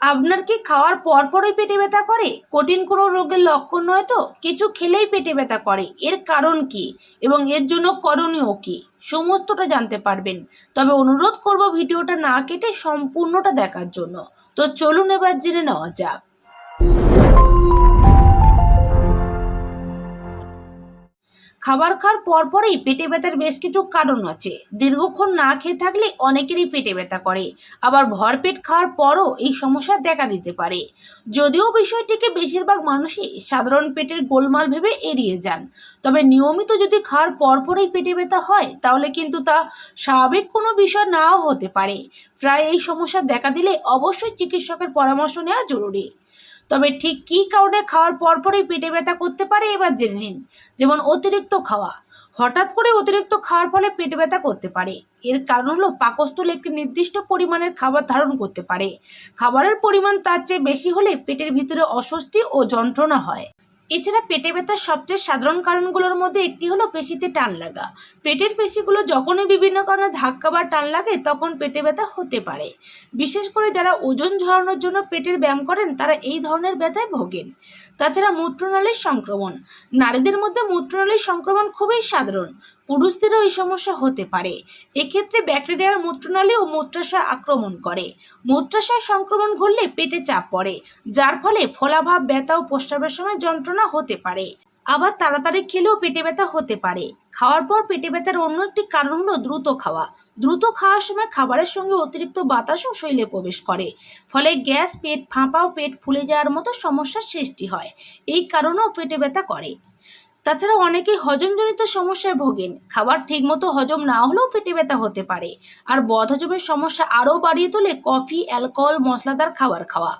আপনার কি খাওয়ার পর পরই পেটে ব্যথা করে? কঠিন কোনো রোগের লক্ষণ নয় তো? কিছু খেলেই পেটে ব্যথা করে। এর কারণ কি? এবং এর জন্য করণীয় কি? সমস্তটা জানতে পারবেন। তবে অনুরোধ করব ভিডিওটা না কেটে সম্পূর্ণটা দেখার জন্য। তো চলুন এবার জেনে নেওয়া যাক। খাবার খাওয়ার পরপরই পেটে ব্যথার বেশ কিছু কারণ আছে। দীর্ঘক্ষণ না খেয়ে থাকলে অনেকেরই পেটে ব্যথা করে। আবার ভরপেট খাওয়ার পরও এই সমস্যা দেখা দিতে পারে। যদিও বিষয়টিকে বেশিরভাগ মানুষই সাধারণ পেটের গোলমাল ভেবে এড়িয়ে যান। তবে নিয়মিত যদি খাওয়ার পরপরই পেটে ব্যথা হয়, তাহলে কিন্তু তা স্বাভাবিক কোনো বিষয় নাও হতে পারে। প্রায় এই সমস্যা দেখা দিলে অবশ্যই চিকিৎসকের পরামর্শ নেওয়া জরুরি। তবে ঠিক কী কারণে খাওয়ার পরপরই পেটে ব্যথা করতে পারে এবার জেনে নিন। যেমন অতিরিক্ত খাওয়া। হঠাৎ করে অতিরিক্ত খাওয়ার ফলে পেটে ব্যথা করতে পারে। এর কারণ হলো পাকস্থল একটি নির্দিষ্ট পরিমাণের খাবার ধারণ করতে পারে। খাবারের পরিমাণ তার চেয়ে বেশি হলে পেটের ভিতরে অস্বস্তি ও যন্ত্রণা হয়। এছাড়া পেটে ব্যথার সবচেয়ে সাধারণ কারণগুলোর মধ্যে একটি হলো পেশিতে টান লাগা। পেটের পেশিগুলো যখনই বিভিন্ন কারণে ধাক্কা বা টান লাগে, তখন পেটে ব্যথা হতে পারে। বিশেষ করে যারা ওজন ঝরানোর জন্য পেটের ব্যায়াম করেন, তারা এই ধরনের ব্যথায় ভোগেন। তাছাড়া মূত্রনালীর সংক্রমণ। নারীদের মধ্যে মূত্রনালীর সংক্রমণ খুবই সাধারণ। পুরুষদেরও এই সমস্যা হতে পারে। এক্ষেত্রে ব্যাকটেরিয়ার মূত্রনালী ও মূত্রাশয় আক্রমণ করে। মূত্রাশয় সংক্রমণ ঘটলে পেটে চাপ পড়ে, যার ফলে ফোলাভাব, ব্যথা ও প্রস্রাবের সময় যন্ত্রণা হতে পারে। আবার তাড়াতাড়ি খেলেও পেটে ব্যথা হতে পারে। খাওয়ার পর পেটে ব্যথার অন্য একটি কারণ হলো দ্রুত খাওয়া। দ্রুত খাওয়ার সময় খাবারের সঙ্গে অতিরিক্ত বাতাসও শরীরে প্রবেশ করে। ফলে গ্যাস, পেট ফাঁপা ও পেট ফুলে যাওয়ার মতো সমস্যার সৃষ্টি হয়। এই কারণেও পেটে ব্যথা করে। তাছাড়া অনেকেই হজমজনিত সমস্যায় ভোগেন। খাবার ঠিকমতো হজম না হলেও পেটে ব্যথা হতে পারে। আর বদহজমের সমস্যা আরও বাড়িয়ে তোলে কফি, অ্যালকোহল, মশলাদার খাবার খাওয়া।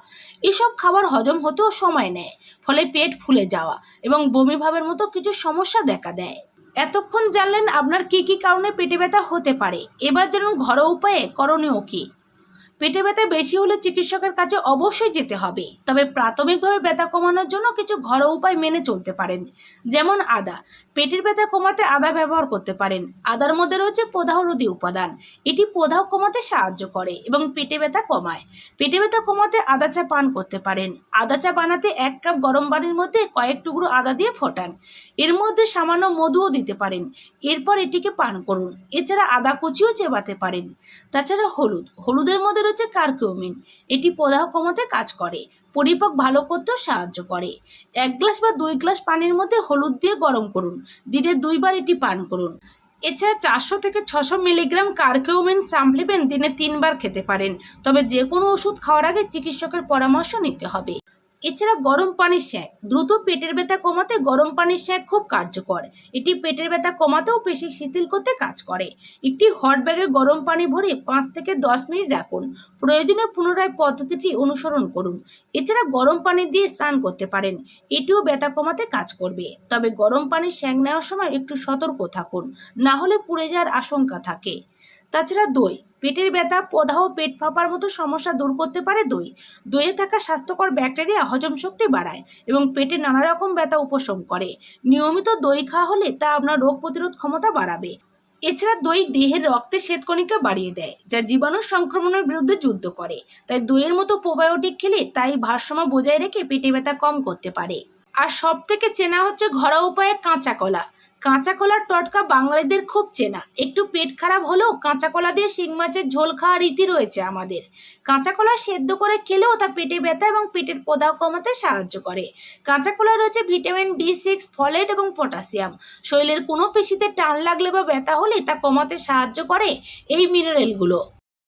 এসব খাবার হজম হতেও সময় নেয়, ফলে পেট ফুলে যাওয়া এবং বমি ভাবের মতো কিছু সমস্যা দেখা দেয়। এতক্ষণ জানলেন আপনার কী কী কারণে পেটে ব্যথা হতে পারে। এবার জানুন ঘরোয়া উপায়ে করণীয় কী? পেটে ব্যথা বেশি হলে চিকিৎসকের কাছে অবশ্যই যেতে হবে। তবে প্রাথমিকভাবে ব্যথা কমানোর জন্য কিছু ঘরোয়া উপায় মেনে চলতে পারেন। যেমন আদা। পেটের ব্যথা কমাতে আদা ব্যবহার করতে পারেন। আদার মধ্যে রয়েছে প্রদাহরোধী উপাদান। এটি প্রদাহ কমাতে সাহায্য করে এবং পেটে ব্যথা কমায়। পেটে ব্যথা কমাতে আদা চা পান করতে পারেন। আদা চা বানাতে এক কাপ গরম পানির মধ্যে কয়েক টুকরো আদা দিয়ে ফোটান। এর মধ্যে সামান্য মধুও দিতে পারেন। এরপর এটিকে পান করুন। এছাড়া আদা কুচিও চেবাতে পারেন। তাছাড়া হলুদ। হলুদের মধ্যে রয়েছে কার্কিউমিন। এটি প্রদাহ কমাতে কাজ করে, পরিপাক ভালো করতেও সাহায্য করে। এক গ্লাস বা দুই গ্লাস পানির মধ্যে হলুদ দিয়ে গরম করুন, দিনে দুইবার এটি পান করুন। এছাড়া চারশো থেকে ছশো মিলিগ্রাম কার্কিউমিন সাপ্লিমেন্ট দিনে তিনবার খেতে পারেন। তবে যে কোনো ওষুধ খাওয়ার আগে চিকিৎসকের পরামর্শ নিতে হবে। এছাড়া গরম পানির শ্যাক দ্রুত পেটের ব্যথা কমাতে গরম পানির শ্যাক খুব কার্যকর। এটি পেটের ব্যথা কমাতেও পেশি শিথিল করতে কাজ করে। একটি হট ব্যাগে গরম পানি ভরে পাঁচ থেকে দশ মিনিট রাখুন। প্রয়োজনে পুনরায় পদ্ধতিটি অনুসরণ করুন। এছাড়া গরম পানি দিয়ে স্নান করতে পারেন। এটিও ব্যথা কমাতে কাজ করবে। তবে গরম পানির শ্যাক নেওয়ার সময় একটু সতর্ক থাকুন। না হলে পুড়ে যাওয়ার আশঙ্কা থাকে। তাছাড়া দই, পেটের ব্যথা প্রদাহ পেট ফাঁপার মতো সমস্যা দূর করতে পারে দই। দইয়ে থাকা স্বাস্থ্যকর ব্যাকটেরিয়া হজম শক্তি বাড়ায় এবং পেটে নানা রকম ব্যথা উপশম করে। নিয়মিত দই খাওয়া হলে তা আপনার রোগ প্রতিরোধ ক্ষমতা বাড়াবে। এছাড়া দই দেহের রক্তে শ্বেতকণিকা বাড়িয়ে দেয়, যা জীবাণু সংক্রমণের বিরুদ্ধে যুদ্ধ করে। তাই দইয়ের মতো প্রোবায়োটিক খেলে তাই ভারসাম্য বজায় রেখে পেটে ব্যথা কম করতে পারে। আর সব থেকে চেনা হচ্ছে ঘরোয়া উপায়ে কাঁচা কলা। কাঁচা কলার টটকা বাঙালিদের খুব চেনা। একটু পেট খারাপ হলেও কাঁচা কলা দিয়ে শিং মাছের ঝোল খাওয়ার রীতি রয়েছে আমাদের। কাঁচা কলা সেদ্ধ করে খেলেও তা পেটে ব্যথা এবং পেটের প্রদাহ কমাতে সাহায্য করে। কাঁচা কলা রয়েছে ভিটামিন বি সিক্স, ফলেট এবং পটাশিয়াম। শরীরের কোনো পেশিতে টান লাগলে বা ব্যথা হলে তা কমাতে সাহায্য করে এই মিনারেলগুলো